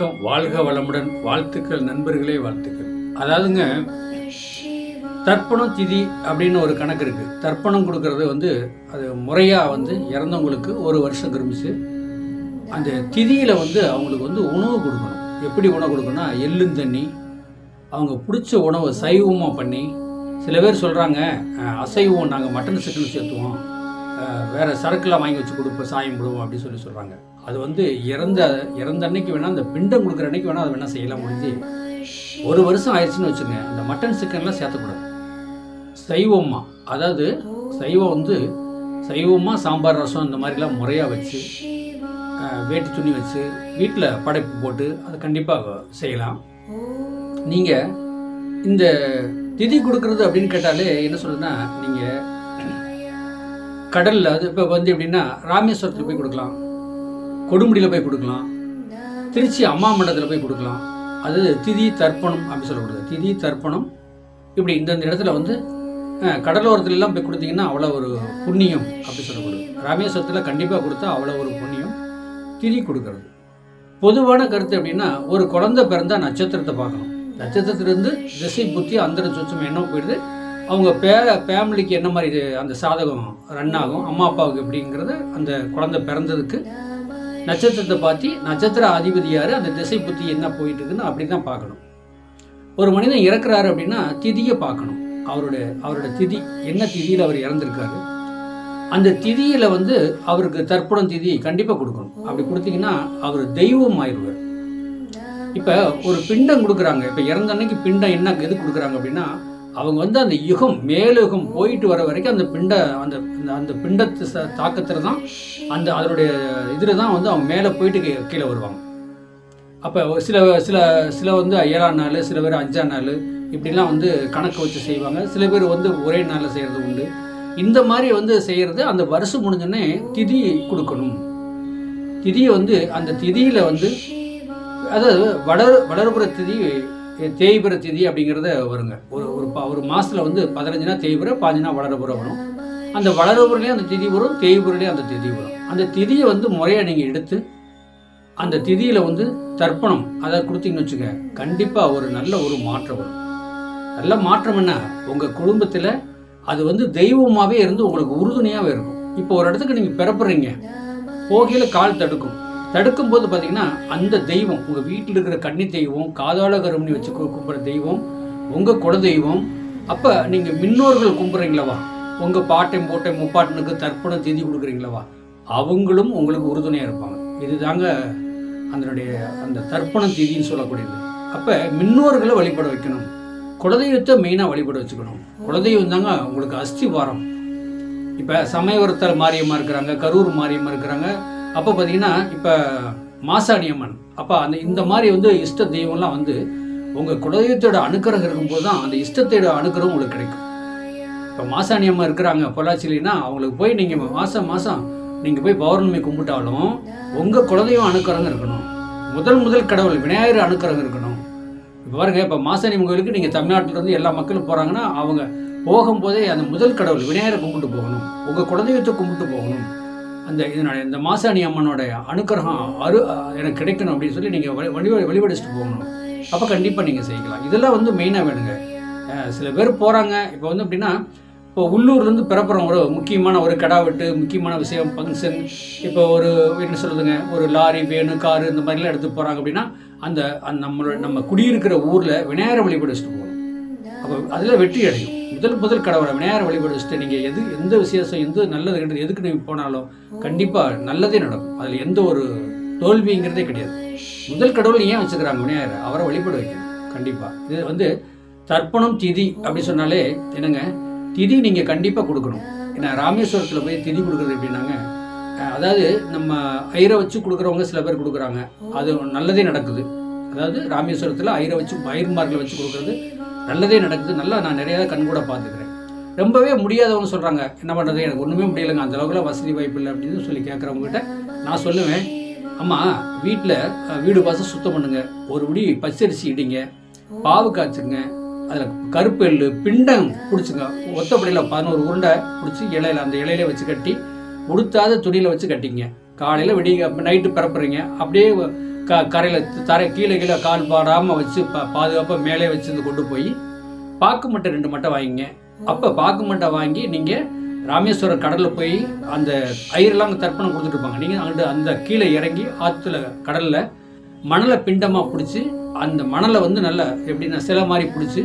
வணக்கம் வாழ்க வளமுடன் வாழ்த்துக்கள் நண்பர்களே வாழ்த்துக்கள். அதாவதுங்க தர்ப்பணம் திதி அப்படின்னு ஒரு கணக்கு இருக்குது தர்ப்பணம் கொடுக்கறது வந்து அது முறையாக வந்து இறந்தவங்களுக்கு ஒரு வருஷம் கிருமிச்சு அந்த திதியில் வந்து அவங்களுக்கு வந்து உணவு கொடுக்கணும். எப்படி உணவு கொடுக்கணும்னா எள்ளும் தண்ணி அவங்க பிடிச்ச உணவை சைவமாக பண்ணி சில பேர் சொல்கிறாங்க அசைவம் நாங்கள் மட்டன் சிக்கன் சேர்த்துவோம். வேற சரக்குலாம் வாங்கி வச்சு கொடுப்போம் சாயம் விடுவோம் அப்படின்னு சொல்லி சொல்கிறாங்க அது வந்து இறந்த இறந்த அன்னைக்கு வேணால் அந்த பிண்டம் கொடுக்குற அன்னைக்கு வேணால் அது வேணால் செய்யலாம் முடிஞ்சு. ஒரு வருஷம் ஆயிடுச்சுன்னு வச்சுங்க இந்த மட்டன் சிக்கன்லாம் சேர்த்தக்கூடாது. சைவமாக அதாவது சைவம் வந்து சைவமாக சாம்பார் ரசம் இந்த மாதிரிலாம் முறையாக வச்சு வேட்டி துணி வச்சு வீட்டில் படைப்பு போட்டு அதை கண்டிப்பாக செய்யலாம். நீங்கள் இந்த திதி கொடுக்கறது அப்படின்னு கேட்டாலே என்ன சொல்லுதுன்னா நீங்கள் கடலில் அது இப்போ வந்து எப்படின்னா ராமேஸ்வரத்தில் போய் கொடுக்கலாம். கொடுமுடியில் போய் கொடுக்கலாம். திருச்சி அம்மா மண்டலத்தில் போய் கொடுக்கலாம். அது திதி தர்ப்பணம் அப்படி சொல்லக்கூடாது திதி தர்ப்பணம். இப்படி இந்தந்த இடத்துல வந்து கடலோரத்துலலாம் போய் கொடுத்தீங்கன்னா அவ்வளோ ஒரு புண்ணியம் அப்படி சொல்லக்கூடாது ராமேஸ்வரத்தில் கண்டிப்பாக கொடுத்தா அவ்வளோ ஒரு புண்ணியம். திதி கொடுக்கறது. பொதுவான கருத்து அப்படின்னா ஒரு குழந்தை பிறந்தால் நட்சத்திரத்தை பார்க்கணும். நட்சத்திரத்திலிருந்து திசை புத்தி அந்தர சுச்சம் என்ன போயிடுது. அவங்க பே ஃபேமிலிக்கு என்ன மாதிரி இது அந்த சாதகம் ரன் ஆகும்? அம்மா அப்பாவுக்கு எப்படிங்கிறது அந்த குழந்தை பிறந்ததுக்கு நட்சத்திரத்தை பார்த்து நட்சத்திர அதிபதி யார் அந்த திசை புத்தி என்ன போயிட்டு இருக்குன்னு அப்படி தான் பார்க்கணும். ஒரு மனிதன் இறக்குறாரு அப்படின்னா திதியை பார்க்கணும். அவருடைய அவரோட திதி என்ன திதியில் அவர் இறந்துருக்காரு? அந்த திதியில் வந்து அவருக்கு தர்ப்பணம் திதி கண்டிப்பாக கொடுக்கணும். அப்படி கொடுத்தீங்கன்னா அவர் தெய்வம் ஆயிடுவார். இப்போ ஒரு பிண்டம் கொடுக்குறாங்க. இப்போ இறந்த அன்னைக்கு பிண்டம் என்ன எது கொடுக்குறாங்க அப்படின்னா அவங்க வந்து அந்த யுகம் மேலுகம் போயிட்டு வர வரைக்கும் அந்த பிண்ட அந்த அந்த- அந்த பிண்டத்து ச- தான் அந்த அதனுடைய இதில் தான் வந்து அவங்க மேலே போயிட்டு கீழே வருவாங்க. அப்போ சில சில சில வந்து ஏழாம் நாள் சில பேர் அஞ்சாம் நாள் இப்படிலாம் வந்து கணக்கு வச்சு செய்வாங்க. சில பேர் வந்து ஒரே நாளில் செய்கிறது உண்டு. இந்த மாதிரி வந்து செய்கிறது அந்த வருஷம் முடிஞ்சோடனே திதி கொடுக்கணும். திதியை வந்து அந்த திதியில் வந்து அதாவது வளர் வளர்புற திதி தேய்பிற திதி அப்படிங்கிறத வருங்க. ஒரு ஒரு ப ஒரு மாதத்தில் வந்து பதினஞ்சுனா தேய்பிற பாஞ்சுனா வளரபுற வரும். அந்த வளரபுறலேயும் அந்த திதி வரும் தேய்புறலேயும் அந்த திதி வரும். அந்த திதியை வந்து முறையாக நீங்கள் எடுத்து அந்த திதியில் வந்து தர்ப்பணம் அதை கொடுத்தீங்கன்னு வச்சுக்க கண்டிப்பாக ஒரு நல்ல ஒரு மாற்றம் வரும். நல்ல மாற்றம் என்ன? உங்கள் குடும்பத்தில் அது வந்து தெய்வமாகவே இருந்து உங்களுக்கு உறுதுணையாகவே இருக்கும். இப்போ ஒரு இடத்துக்கு நீங்கள் பிறப்புறீங்க. போகையில் கால் தடுக்கும். தடுக்கும் போது பார்த்தீங்கன்னா அந்த தெய்வம் உங்கள் வீட்டில் இருக்கிற கன்னி தெய்வம் காதாள கருமணி வச்சு கும்பிட்ற தெய்வம் உங்கள் குல தெய்வம் அப்போ நீங்கள் மின்னோர்கள் கும்பிட்றீங்களவா உங்கள் பாட்டை போட்டை முப்பாட்டனுக்கு தர்ப்பணம் தேதி கொடுக்குறீங்களவா அவங்களும் உங்களுக்கு உறுதுணையாக இருப்பாங்க. இதுதாங்க அதனுடைய அந்த தர்ப்பணம் தேதின்னு சொல்லக்கூடியது. அப்போ மின்னோர்களை வழிபட வைக்கணும். குலதெய்வத்தை மெயினாக வழிபட வச்சுக்கணும். குலதெய்வம் தாங்க உங்களுக்கு அஸ்திவாரம். இப்போ சமயவரத்தல் மாரியம்மா இருக்கிறாங்க கரூர் மாரியம்மா இருக்கிறாங்க அப்போ பார்த்தீங்கன்னா இப்போ மாசாணி அம்மன் அப்போ அந்த இந்த மாதிரி வந்து இஷ்ட தெய்வம்லாம் வந்து உங்கள் குலதெய்வத்தோட அனுக்கிரகம் இருக்கும்போது தான் அந்த இஷ்டத்தோட அனுக்கிரகம் உங்களுக்கு கிடைக்கும். இப்போ மாசாணி அம்மா இருக்கிறாங்க பொள்ளாச்சிலின்னா அவங்களுக்கு போய் நீங்கள் மாதம் மாதம் நீங்கள் போய் பௌர்ணமி கும்பிட்டாலும் உங்கள் குலதெய்வம் அனுக்கிரகம் இருக்கணும். முதல் முதல் கடவுள் விநாயகர் அனுக்கிரகம் இருக்கணும். இப்போ பாருங்கள் இப்போ மாசாணி அம்மன் கோயிலுக்கு நீங்கள் தமிழ்நாட்டிலேருந்து எல்லா மக்களும் போகிறாங்கன்னா அவங்க போகும்போதே அந்த முதல் கடவுள் விநாயகரை கும்பிட்டு போகணும். உங்கள் குலதெய்வத்தை கும்பிட்டு போகணும். அந்த இதனுடைய இந்த மாசாணி அம்மனுடைய அனுக்கிரகம் அரு எனக்கு கிடைக்கணும் அப்படின்னு சொல்லி நீங்கள் வழி வழி வழிபடிச்சுட்டு போகணும். அப்போ கண்டிப்பாக நீங்கள் செய்யலாம். இதெல்லாம் வந்து மெயினாக வேணுங்க. சில பேர் போகிறாங்க இப்போ வந்து அப்படின்னா இப்போ உள்ளூர்லேருந்து பிறப்புறம் ஒரு முக்கியமான ஒரு கடா வெட்டு முக்கியமான விஷயம் ஃபங்க்ஷன் இப்போ ஒரு என்ன சொல்கிறதுங்க ஒரு லாரி வேனு காரு இந்த மாதிரிலாம் எடுத்து போகிறாங்க அப்படின்னா அந்த அந்த நம்மளோட நம்ம குடியிருக்கிற ஊரில் விநாயகரை வழிபடிச்சுட்டு போகணும். அப்போ அதில் வெற்றி அடையும். முதல் முதல் கடவுளை விநாயகரை வழிபட வச்சுட்டு நீங்கள் எது எந்த விசேஷம் எந்த நல்லது கெட்டது எதுக்கு நீங்கள் போனாலும் கண்டிப்பாக நல்லதே நடக்கும். அதில் எந்த ஒரு தோல்விங்கிறதே கிடையாது. முதல் கடவுள் ஏன் வச்சுக்கிறாங்க விநாயகரை? அவரை வழிபட வைக்கணும். கண்டிப்பாக இது வந்து தர்ப்பணம் திதி அப்படி சொன்னாலே என்னங்க? திதி நீங்கள் கண்டிப்பாக கொடுக்கணும். ஏன்னா ராமேஸ்வரத்தில் போய் திதி கொடுக்குறது எப்படின்னாங்க? அதாவது நம்ம ஐரை வச்சு கொடுக்குறவங்க சில பேர் கொடுக்குறாங்க. அது நல்லதே நடக்குது. அதாவது ராமேஸ்வரத்தில் ஐரை வச்சு ஐர்மார்களை வச்சு கொடுக்குறது நல்லதே நடக்குது நல்லா நான் நிறையா கண்கூட பார்த்துக்கிறேன். ரொம்பவே முடியாதவங்க சொல்கிறாங்க என்ன பண்ணுறது எனக்கு ஒன்றுமே முடியலைங்க அந்த அளவுக்குலாம் வசதி வாய்ப்பு இல்லை அப்படின்னு சொல்லி கேட்குறவங்ககிட்ட நான் சொல்லுவேன் அம்மா வீட்டில் வீடு வாசல் சுத்தம் பண்ணுங்க. ஒரு முடி பச்சரிசி இடிங்க பாவு காய்ச்சுங்க அதில் கருப்பு எள்ளு பிண்டம் பிடிச்சிங்க. ஒத்தப்படியில் பதினோரு உருண்டை பிடிச்சி இலையில அந்த இலையில வச்சு கட்டி உடுத்தாத துணியில் வச்சு கட்டிங்க. காலையில் விடிய நைட்டு பரப்புறீங்க அப்படியே க கரையில் தரை கீழே கீழே கால் பாடாமல் வச்சு பா பாதுகாப்பாக மேலே வச்சுருந்து கொண்டு போய் பாக்கு மட்டை ரெண்டு மட்டை வாங்கிங்க. அப்போ பாக்கு மட்டை வாங்கி நீங்கள் ராமேஸ்வரம் கடலில் போய் அந்த ஐயரெல்லாம் அங்கே தர்ப்பணம் கொடுத்துட்டு இருப்பாங்க. நீங்கள் அங்கிட்டு அந்த கீழே இறங்கி ஆற்றுல கடலில் மணலை பிண்டமாக பிடிச்சி அந்த மணலை வந்து நல்லா எப்படின்னா சிலை மாதிரி பிடிச்சி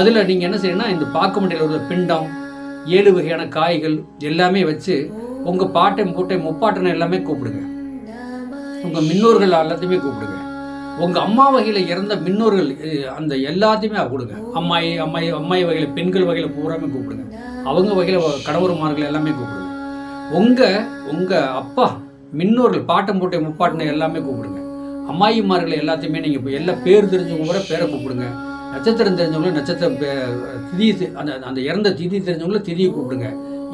அதில் நீங்கள் என்ன செய்யணும்னா இந்த பாக்கு மட்டையில் உள்ள பிண்டம் ஏழு வகையான காய்கள் எல்லாமே வச்சு உங்கள் பாட்டை மூட்டை முப்பாட்டனை எல்லாமே கூப்பிடுங்க. உங்கள் முன்னோர்கள் எல்லாத்தையுமே கூப்பிடுங்க. உங்கள் அம்மா வகையில் இறந்த முன்னோர்கள் அந்த எல்லாத்தையுமே கொடுங்க. அம்மாயி அம்மாயி அம்மாயி வகையில் பெண்கள் வகையில் பூராமே கூப்பிடுங்க. அவங்க வகையில் கணவருமார்கள் எல்லாமே கூப்பிடுங்க. உங்கள் உங்கள் அப்பா முன்னோர்கள் பாட்டம் போட்டை முப்பாட்டின எல்லாமே கூப்பிடுங்க. அம்மாயிமார்களை எல்லாத்தையுமே நீங்கள் இப்போ எல்லா பேர் தெரிஞ்சவங்க கூட பேரை கூப்பிடுங்க. நட்சத்திரம் தெரிஞ்சவங்களும் நட்சத்திரம் திதி அந்த அந்த இறந்த திதி தெரிஞ்சவங்களும் திதியை கூப்பிடுங்க.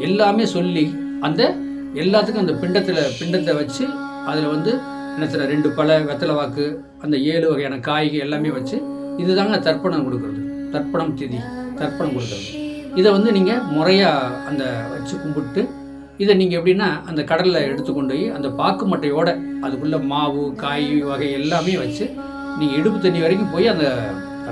எல்லாமே சொல்லி அந்த எல்லாத்துக்கும் அந்த பிண்டத்தில் பிண்டத்தை வச்சு அதில் வந்து என்ன சில ரெண்டு பழ வெத்தலை வாக்கு அந்த ஏழு வகையான காய்கள் எல்லாமே வச்சு இதுதாங்க தர்ப்பணம் கொடுக்குறது. தர்ப்பணம் திதி தர்ப்பணம் கொடுக்குறது. இதை வந்து நீங்கள் முறையாக அந்த வச்சு கும்பிட்டு இதை நீங்கள் எப்படின்னா அந்த கடலில் எடுத்துக்கொண்டு போய் அந்த பாக்கு மட்டையோட அதுக்குள்ளே மாவு காய் வகை எல்லாமே வச்சு நீங்கள் இடுப்பு தண்ணி வரைக்கும் போய் அந்த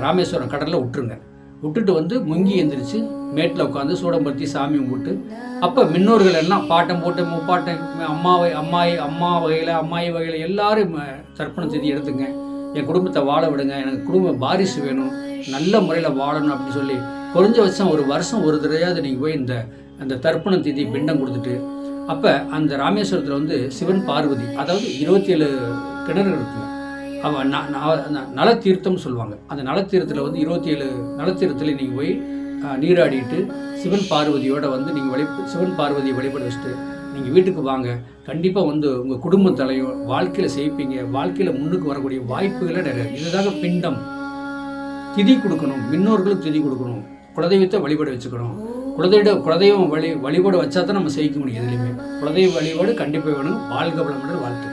ராமேஸ்வரம் கடலில் விட்டுருங்க. விட்டுட்டு வந்து முங்கி எந்திரிச்சு மேட்டில் உட்காந்து சூடம்பருத்தி சாமி கும்பிட்டு. அப்போ மின்னோர்கள் எல்லாம் பாட்டம் போட்டு முப்பாட்டம் அம்மாவை அம்மாயி அம்மா வகையில் அம்மாயி வகையில் எல்லாரும் தர்ப்பணம் தர்ப்பண எடுத்துங்க. என் குடும்பத்தை வாழ விடுங்க. எனக்கு குடும்ப பாரிசு வேணும். நல்ல முறையில் வாழணும் அப்படின்னு சொல்லி குறைஞ்சபட்சம் ஒரு வருஷம் ஒரு தடவையாவது நீங்கள் போய் இந்த அந்த தர்ப்பண திதி பிண்டம் கொடுத்துட்டு அப்போ அந்த ராமேஸ்வரத்தில் வந்து சிவன் பார்வதி அதாவது இருபத்தி ஏழு கிணறு இருக்குங்க அவன் ந- நலத்தீர்த்தம்னு சொல்லுவாங்க. அந்த நலத்தீர்த்தத்தில் வந்து இருபத்தி ஏழு நலத்தீர்த்தத்தில் நீங்கள் போய் நீராடிட்டு சிவன் பார்வதியோட வந்து நீங்கள் வழி சிவன் பார்வதியை வழிபட வச்சுட்டு நீங்கள் வீட்டுக்கு வாங்க. கண்டிப்பாக வந்து உங்கள் குடும்பம் தலையும் வாழ்க்கையில் செய்ப்பீங்க வாழ்க்கையில் முன்னுக்கு வரக்கூடிய வாய்ப்புகளை நிறைய. இதுதாக பிண்டம். திதி கொடுக்கணும். முன்னோர்களுக்கு திதி கொடுக்கணும். குலதெய்வத்தை வழிபட வச்சுக்கணும். குலதெய்வ குலதெய்வம் வழி வழிபாடு வச்சா தான் நம்ம செய்ய முடியும் எதுலையுமே. குலதெய்வ வழிபாடு கண்டிப்பாக வேணும். வாழ்க வளமுடன் வாழ்த்து.